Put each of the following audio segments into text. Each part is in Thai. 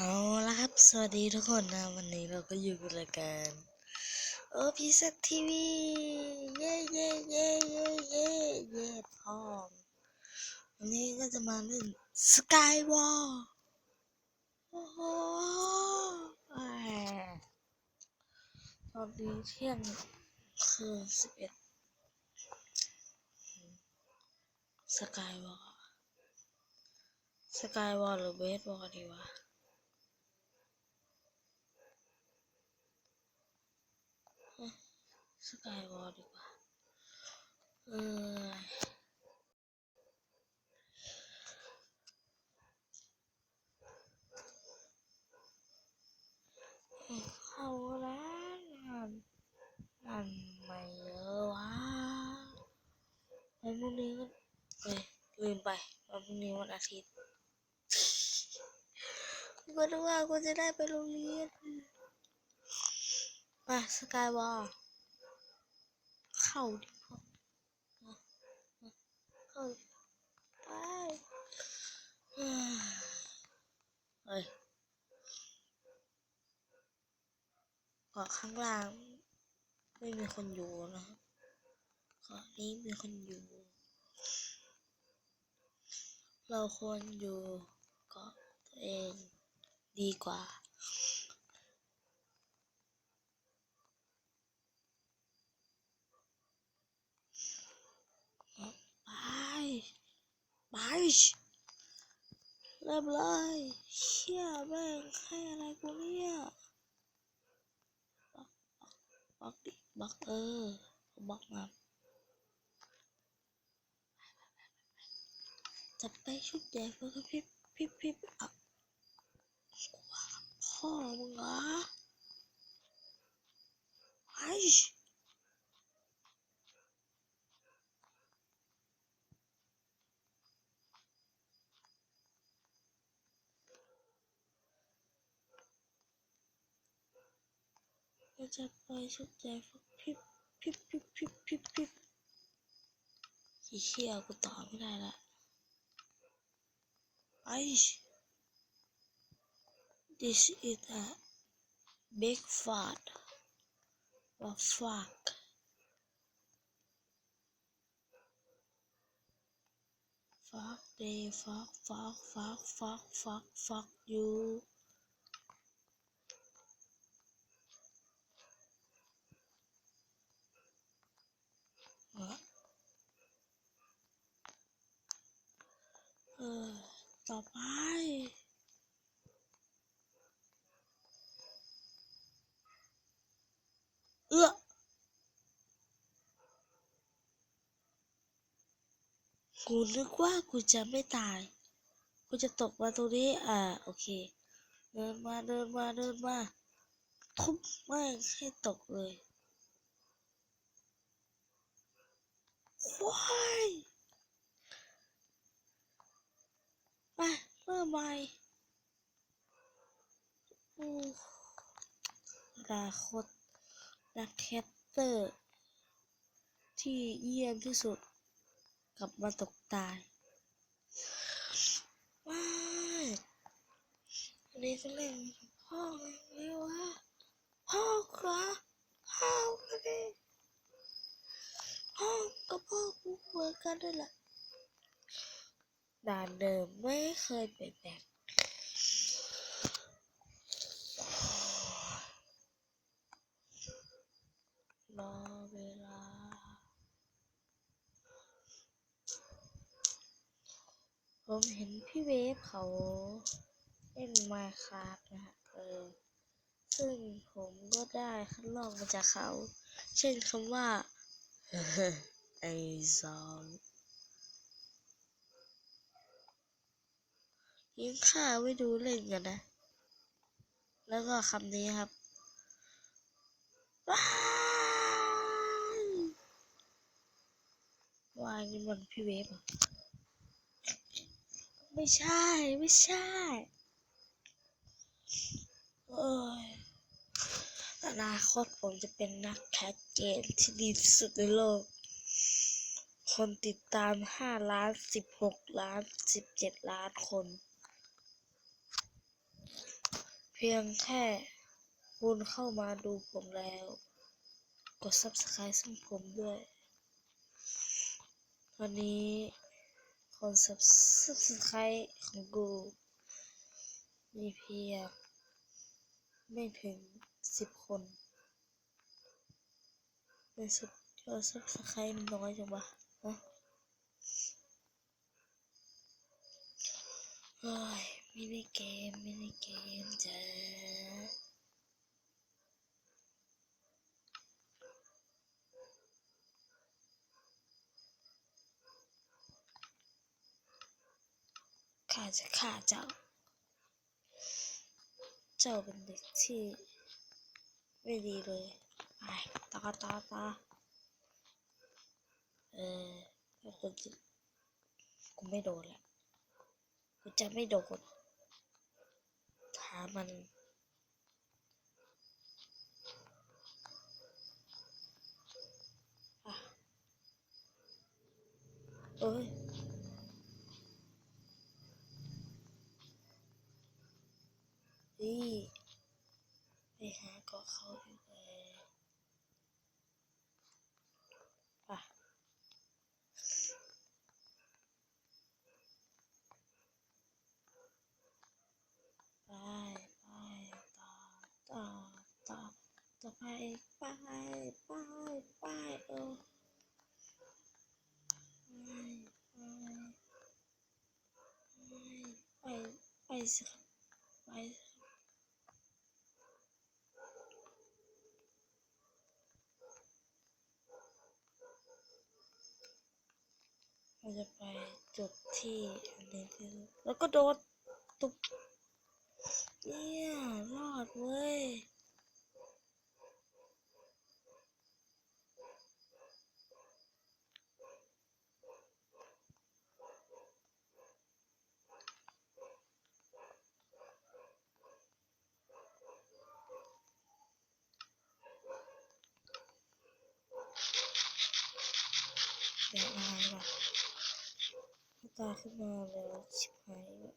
เอาละครับ สวัสดีทุกคนนะ วันนี้เราก็อยู่กับรายการโอพีเซทีวี เย่เย่เย่เย่เย่เย่พร้อม วันนี้ก็จะมาเล่นสกายวอลโอ้โหตอนนี้เที่ยงคืนสิบเอ็ดสกายวอลสกายวอลหรือเบสบอลดีวะ สกายวอลดีกว่า เออเข้าแล้วมันมันไม่เยอะวะวันพรุ่งนี้ก็เอ้ยลืมไปวันพรุ่งนี้วันอาทิตย์ก็นึกว่ากูจะได้ไปโรงเรียนมาสกายวอล เข้าดิเข้าเข้าไปเฮ้ยเกาะข้างล่าง ไม่มีคนอยู่นะครับเกาะนี้มีคนอยู่ เราควรอยู่เกาะตัวเองดีกว่า ไป ไป เริ่มเลยเชี่ยแม่งให้อะไรกูเนี่ยบล็อกบล็อกดิบล็อกเออบล็อกมาจับไปชุดใหญ่เพื่อพริบพริบพริบอะพ่อมึงเหรอไอ้ ก็จะไปชุดใหญ่พวกพริบพิบพิบพิบพิบพิบขี้เชี่ยกูต่อไม่ได้ละไอ้ this is a big fart what fuck fuck they fuck fuck fuck fuck fuck fuck you อเออ ต่อไปเอื้อกูนึกว่ากูจะไม่ตาย กูจะตกมาตรงนี้ อ่า โอเค เดินมา เดินมา เดินมา ทุบไม่ให้ตกเลยควาย ไปเริ่มใหม่โอ้อนาคตนักแคสเตอร์ ที่เยี่ยมที่สุดกลับมาตกตายว้ายอันนี้จะเล่นกับพ่อไงวะพ่อเหรอพ่อกันดิพ่อกับพ่อกูเหมือนกันนั่นแหละ ด่านเดิมไม่เคยเปลี่ยนแปลงรอเวลา ผมเห็นพี่เวฟเขาเล่นมาครับนะฮะเออ ซึ่งผมก็ได้คัดลอกมาจากเขา เช่นคำว่า ไอซอง ยิงข้าไว้ดูเล่นกันนะ แล้วก็คำนี้ครับว้ายวายนี่มันพี่เวฟไม่ใช่ไม่ใช่โอ้ยอนาคตผมจะเป็นนักแคสเกมที่ดีที่สุดในโลก คนติดตาม 5 ล้าน 16 ล้าน 17 ล้านคน พียงแค่คุณเข้ามาดูผมแล้ว กด subscribe ซึ่งผมด้วยตอนนี้คน subscribe ของกู มีเพียง ไม่ถึงสิบคนในสุดยอด subscribe มันน้อยจังวะฮะโอ้ย มินิเกมมินิเกมจ้าข้าจะฆ่าเจ้า เจ้าเป็นเด็กที่ไม่ดีเลยไปต่อต่อต่อเออแล้วกูไม่โดนแหละกูจะไม่โดน ถามมันอะเอ้ย นี่ไปหาเกาะเขาดีกว่าป่ะไปไปต่อต่อต่อต่อไปไปไปไปเออไปไปไปไป สิครับไปสิครับเราจะไปจุดที่อันนี้ที่แล้วก็โดนตุ๊บเนี่ยรอดเว้ย เดี๋ยวอาหารก่อนตาขึ้นมาแล้วชิบหายแล้ว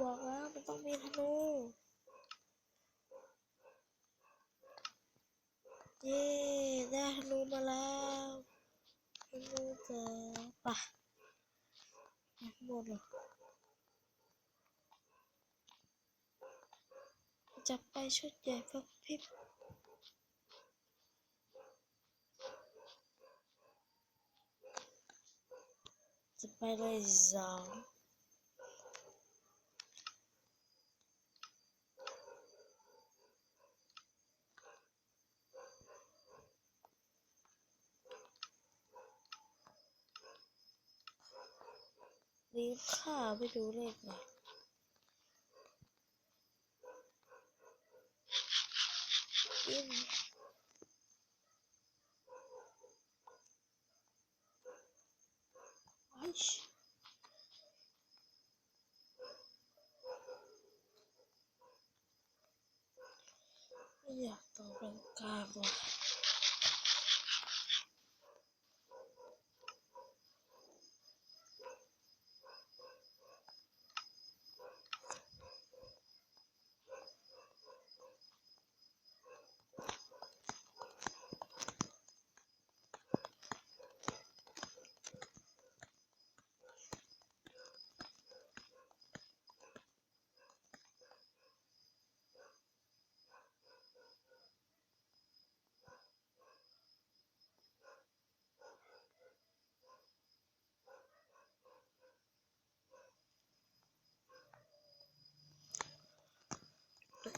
บอกแล้วมันต้องมีธนูเย้ได้ธนูมาแล้วธนูเจอปะไปข้างบนเหร จะไปชุดใหญ่พับพริบจะไปเลยสองรีบค่าไปดูเลขหน่อยอินไอ้ช ไม่อยากต่อเป็นกาบว่ะ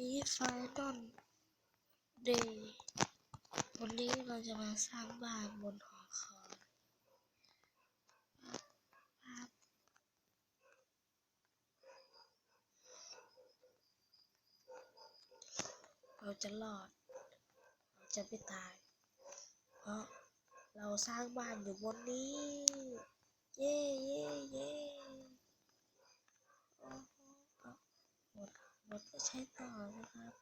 อีไฟนอลเดย์วันนี้เราจะมาสร้างบ้านบนหอคอยเราจะรอด เราจะไม่ตาย เพราะเราสร้างบ้านอยู่บนนี้ เย้เย้เย้โอ้โหเอา หมดหมดก็ใช้ต่อนะครับ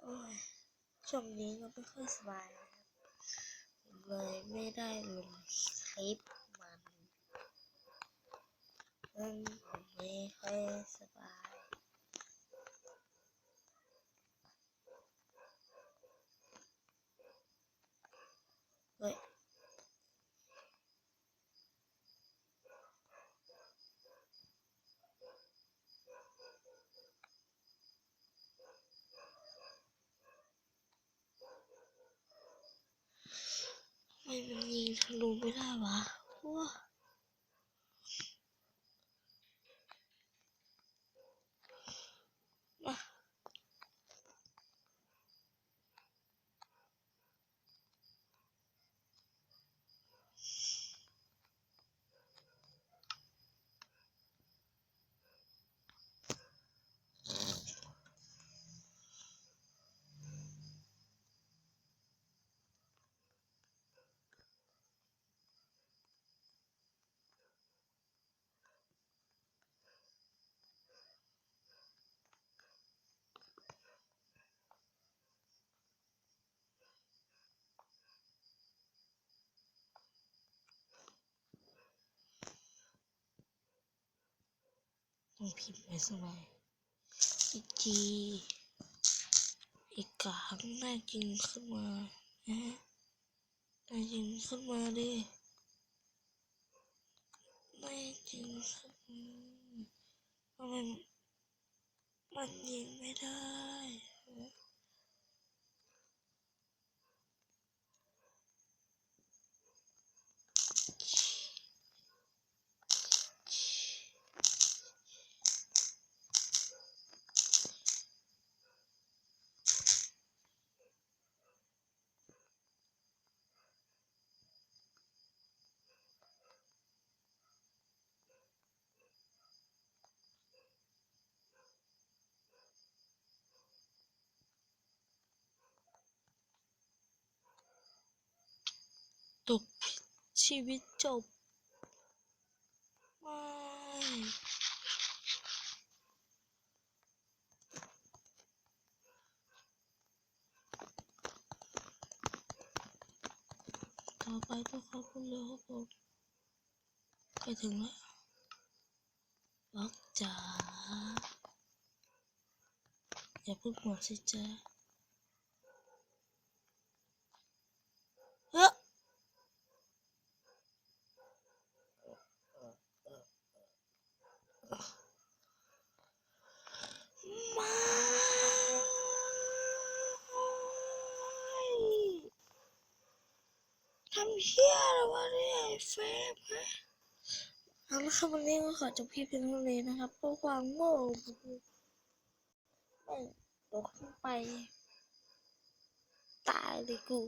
โอ้ยช่วงนี้ก็ไม่ค่อยสบายนะครับผมเลยไม่ได้ลงคลิปมันนั่นผมไม่ค่อยสบายเฮ้ย ทำไมมันยิ ต้องพิมพ์ไปสักหน่อยอีจีอีกกาข้างหน้าจริงขึ้นมานะน่าจริงขึ้นมาดิน่จริงขึ้นมาทำไมมันยิงไม่ได้วะ ตก ชีวิตจบ ไม่ต่อไปต้องขอบคุณเลยครับผมใกล้ถึงแล้วบอกจ๋าอย่าพิ่งหมดสิจ๊ะเฮ้ย ไม่ทำ เชี่ยอะไรวะเนี่ยไอ้เฟรมนะเอาละครับวันนี้ก็ขอจบคลิปเพียงเท่านี้นะครับเพราะความโง่ของกูแม่ตกขึ้นไป ตายเลยกู